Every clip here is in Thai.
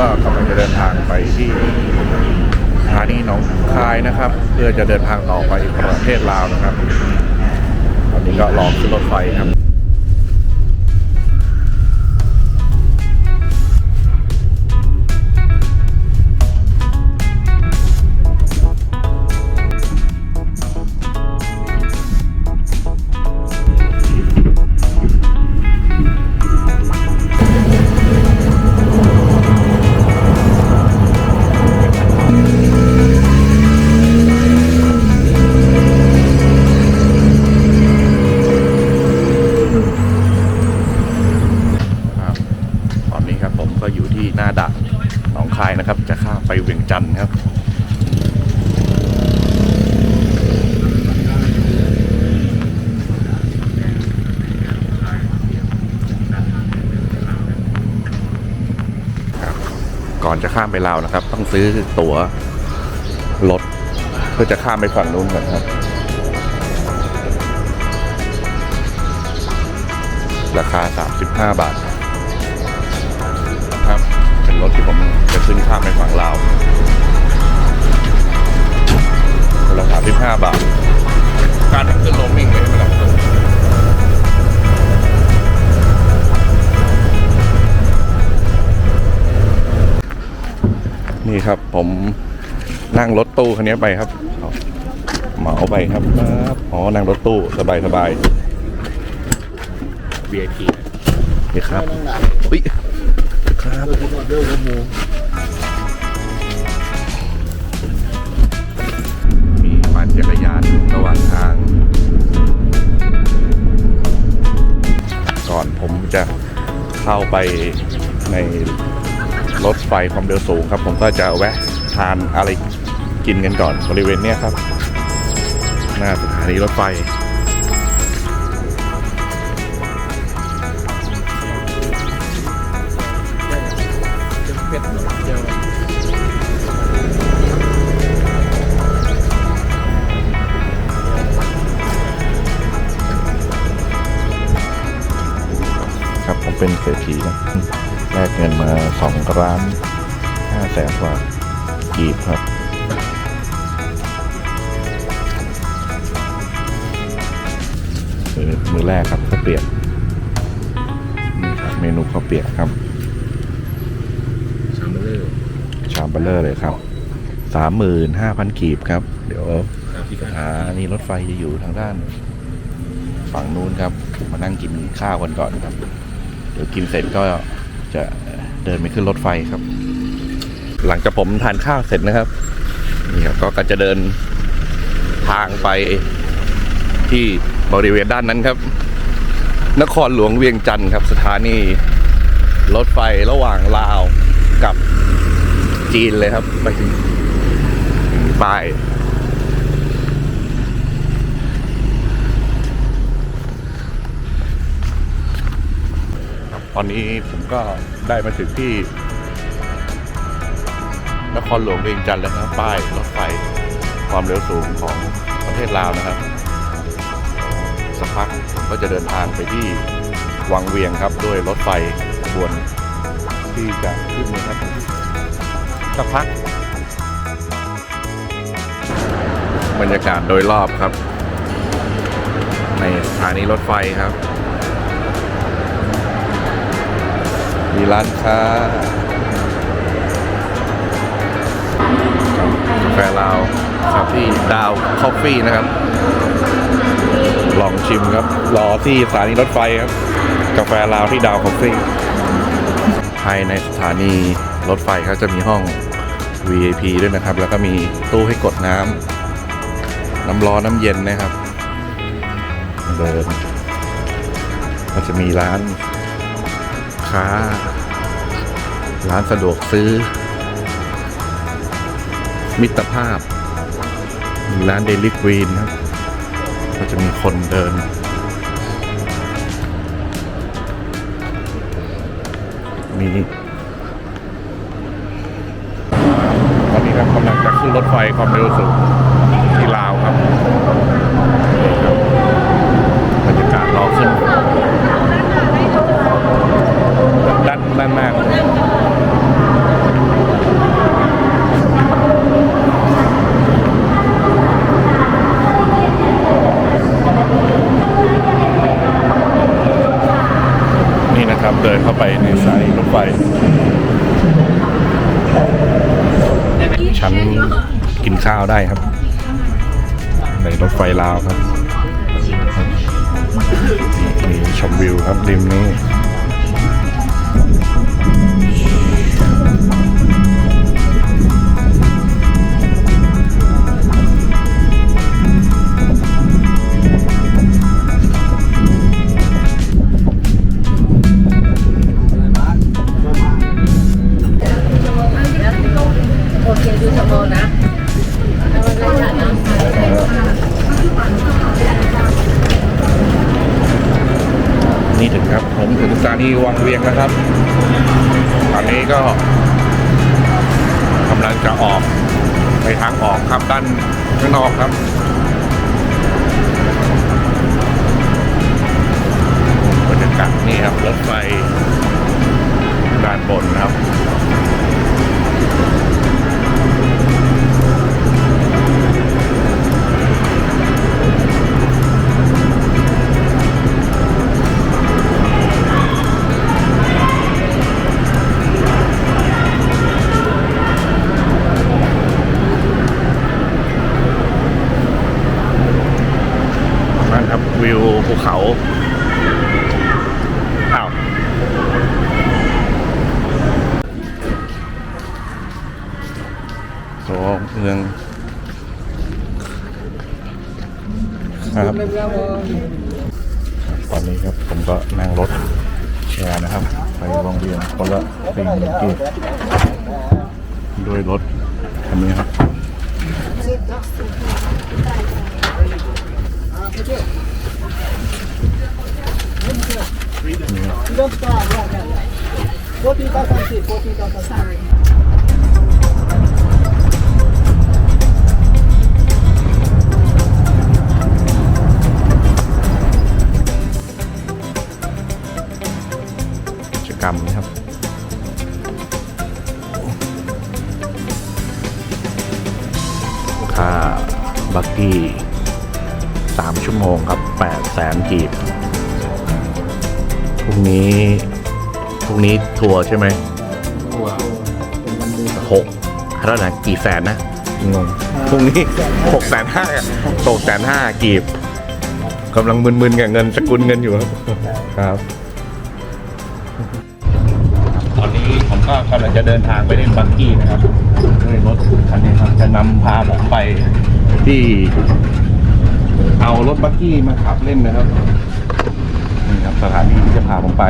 ก็กำลังจะเดินทางไปที่สถานีหนองคายนะครับ เพื่อจะเดินทางต่อไปประเทศลาวนะครับ ตอนนี้ก็รอขึ้นรถไฟครับ นะครับ จะข้ามไปเวียงจันทร์ครับก่อนจะข้ามไปลาวนะครับ ต้องซื้อตั๋วรถเพื่อจะข้ามไปฝั่งนู้นก่อนครับ ราคา 35 บาทครับ เป็นรถที่ผม ขึ้นข้ามไปฝั่งลาวคนละ35บาท การขึ้นลงนิ่งเลยไม่หลับนี่ครับผมนั่งรถตู้คันนี้ไปครับเอาเหมาไปครับครับอ๋อนั่งรถตู้สบายสบาย VIP นี่ครับอุ้ยครับ จะเข้าไปในรถไฟความเร็วสูงครับ ผมก็จะแวะทานอะไรกินกันก่อนบริเวณเนี้ยครับ หน้าสถานีรถไฟ เป็นเศรษฐีนะแลกเงินมาสองล้านห้าแสนกว่ากีบครับมือมือแรกครับข้าวเปียกนี่ครับเมนูข้าวเปียกครับชามเบลเลอร์ชามเบลเลอร์เลยครับสามหมื่นห้าพันกีบครับ เดี๋ยวครับพี่กันอ่านี่รถไฟจะอยู่ทางด้าน ฝั่งนู้นครับ มานั่งกินข้าวกันก่อนครับเดี๋ยวกินเสร็จก็จะเดินไปขึ้นรถไฟครับ หลังจากผมทานข้าวเสร็จนะครับนี่ครับก็จะเดินทางไปที่บริเวณด้านนั้นครับ นครหลวงเวียงจันทร์ครับ สถานีรถไฟระหว่างลาวกับจีนเลยครับ ไปถึงป้าย ตอนนี้ผมก็ได้มาถึงที่นครหลวงเวียงจันทร์แล้วนะครับป้ายรถไฟความเร็วสูงของประเทศลาวนะครับสักพักผมก็จะเดินทางไปที่วังเวียงครับด้วยรถไฟขบวนที่จะขึ้นนะครับสักพักบรรยากาศโดยรอบครับ ในสถานีรถไฟครับ มีร้านค้ากาแฟลาวครับที่ดาวคอฟฟี่นะครับ ลองชิมครับ รอที่สถานีรถไฟครับ กาแฟลาวที่ดาวคอฟฟี่ ภายในสถานีรถไฟเขาจะมีห้อง VIP ด้วยนะครับ แล้วก็มีตู้ให้กดน้ำน้ำร้อนน้ำเย็นนะครับ เดินก็จะมีร้าน ค้า ร้านสะดวกซื้อ มิตรภาพมีร้านเดลิควีนครับ ก็จะมีคนเดิน มีตอนนี้ครับกำลังจะขึ้นรถไฟความเร็วสูงที่ลาวครับนี่ครับบรรยากาศรอขึ้น ด้านด้านหน้า ครับ เดินเข้า ไปในสถานีรถไฟชั้นกินข้าวได้ครับ ในรถไฟลาวครับมีชมวิวครับริมนี้ ครับ ตอนนี้ครับผมก็นั่งรถแชร์นะครับ ไปวังเวียงคนละสี่หมื่นกีบด้วยรถคันนี้ครับกิจ กรรมนะครับ ค่าบักกี้สามชั่วโมงครับแปดแสนกีบพรุ่งนี้พรุ่งนี้ทัวร์ใช่ไหมหกเท่าไหร่นะกี่แสนนะงงพรุ่งนี้หกแสนห้าหกแสนห้ากีบกำลังมึนๆกับเงินสกุลเงินอยู่ครับครับ ก็กำลังจะเดินทางไปเล่นบักกี้นะครับด้วยรถคันนี้ครับจะนำพาผมไปที่เอารถบักกี้มาขับเล่นนะครับนี่ครับสถานีที่จะพาผมไป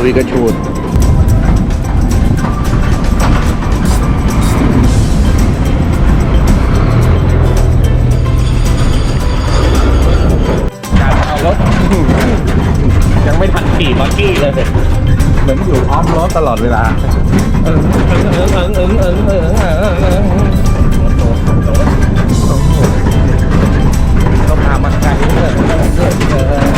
ลุยกระชูดการเอารถ ยังไม่ทันขี่บักกี้เลย เหมือนอยู่ออฟรถตลอดเวลาเออเออเออเออเออเออเออเออเออเออต้องพามาไกลเลย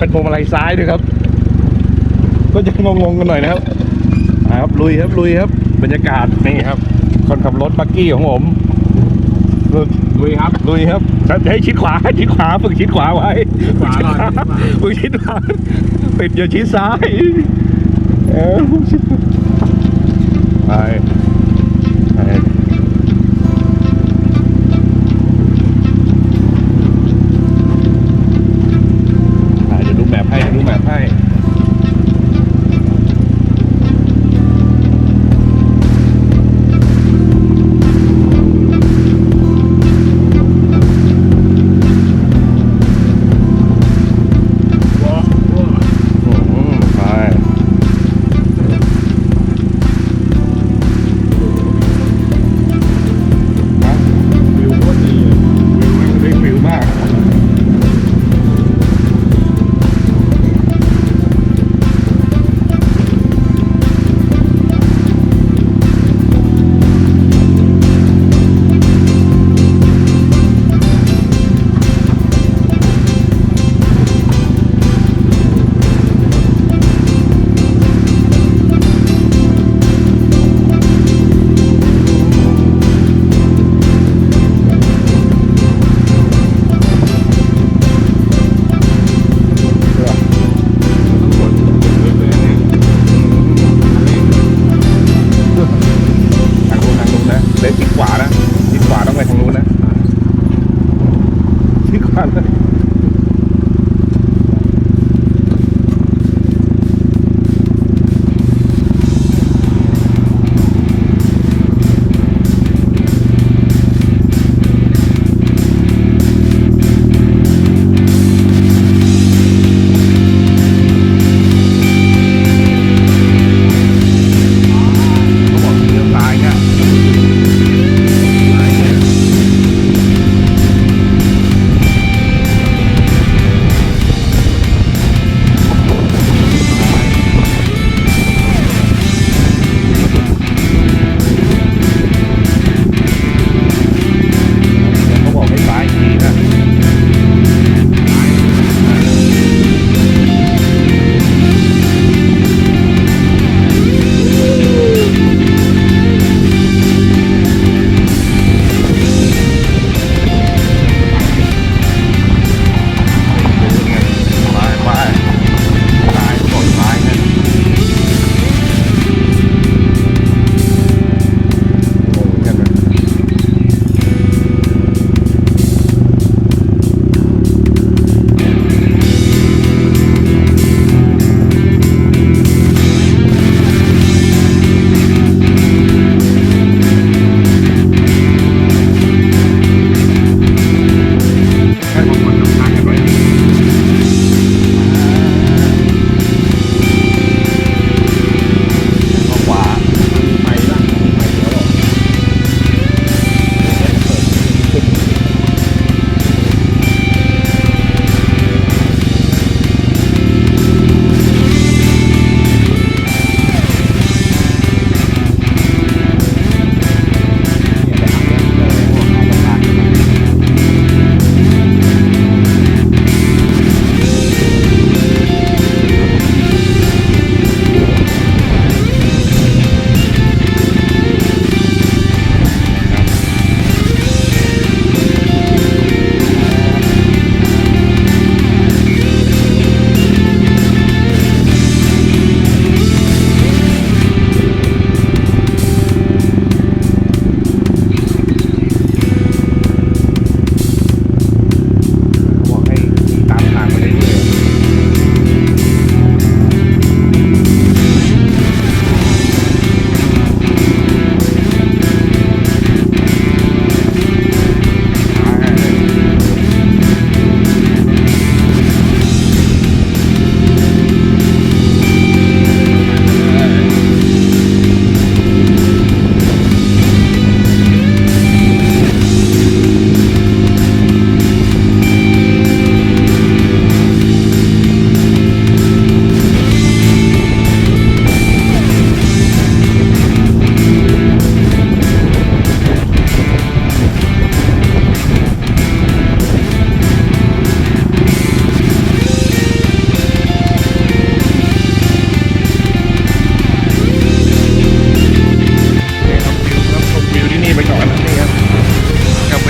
ขับรถแล้วเป็นพวงมาลัยซ้ายด้วยครับ ก็จะงงๆกันหน่อยนะครับอ่าครับลุยครับลุยครับ บรรยากาศนี่ครับ คนขับรถบักกี้ของผมลุยครับลุยครับให้ชิดขวาชิดขวาฝึกชิดขวาไว้ขวาหน่อยฝึกชิดขวาปิดอย่าชิดซ้ายเออไปไป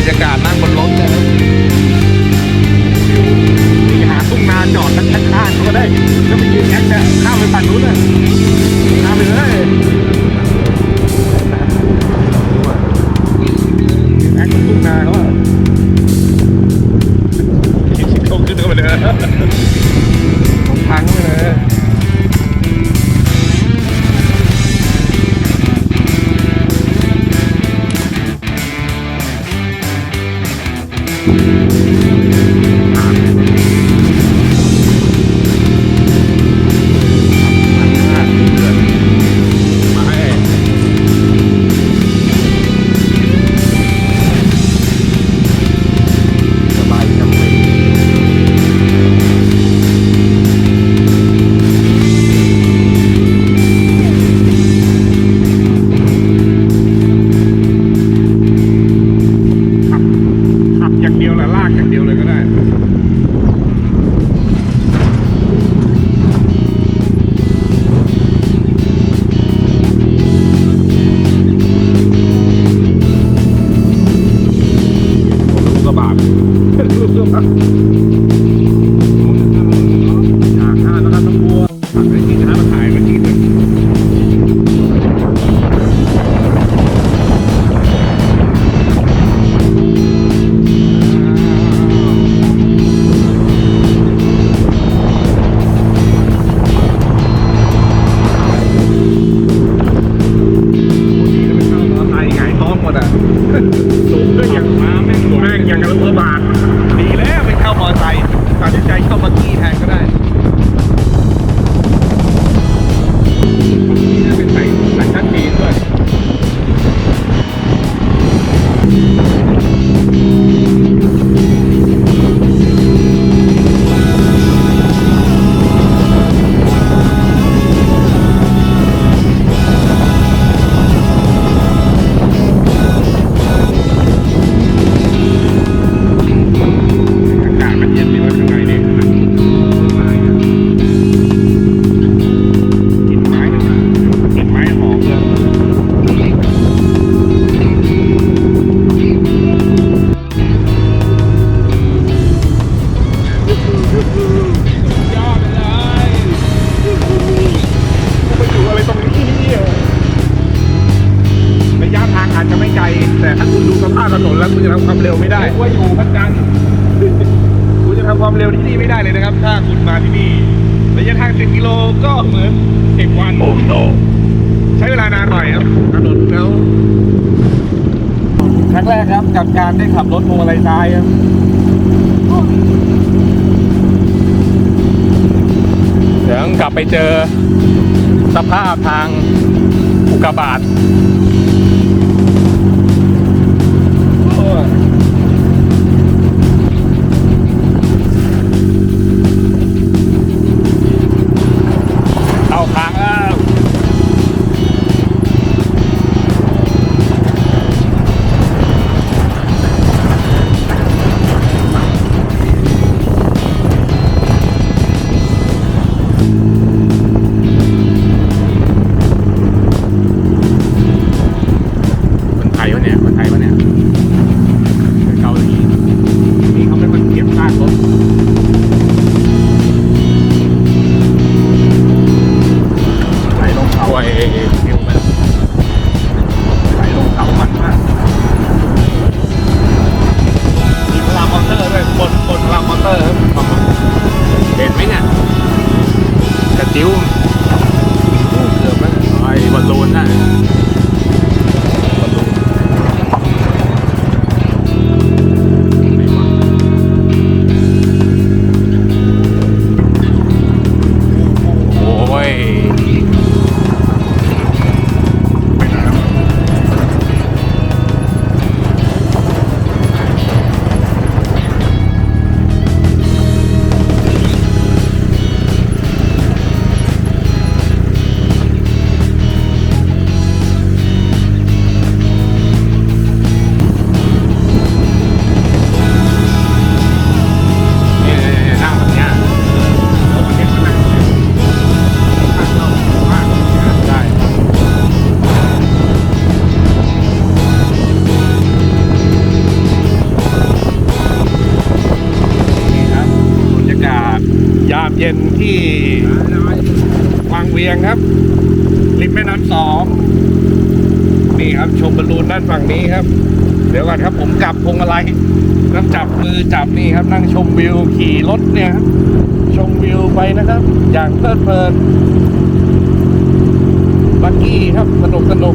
รยากาศนั่งบนรถเลยนี่หาทุ่งนาจอดทั้งข้างๆก็ได้จะไปยืนแอคเนี่ยข้ามไปฝั่งนู้นเลยข้ามไปเลย สภาพถนนแล้วคุณจะทำความเร็วไม่ได้ว่าอยู่พัทจันทร์คุณจะทำความเร็วที่นี่ไม่ได้เลยนะครับ ถ้าคุณมาที่นี่ระยะทาง 10 กิโลก็เหมือน 10 วันโอ้โใช้เวลานานหน่อยครับถนนแล้วครั้งแรกครับกับการได้ขับรถพวงมาลัยซ้ายครับเดี๋ยวกลับไปเจอสภาพทางอุกกาบาต เย็นที่วังเวียงครับริมแม่น้ำสองนี่ครับชมบอลลูนด้านฝั่งนี้ครับ เดี๋ยวก่อนครับผมกลับพวงมาลัยต้องจับมือจับนี่ครับนั่งชมวิวขี่รถเนี่ยครับชมวิวไปนะครับ อย่างเพลิดเพลินบักกี้ครับสนุกสนุก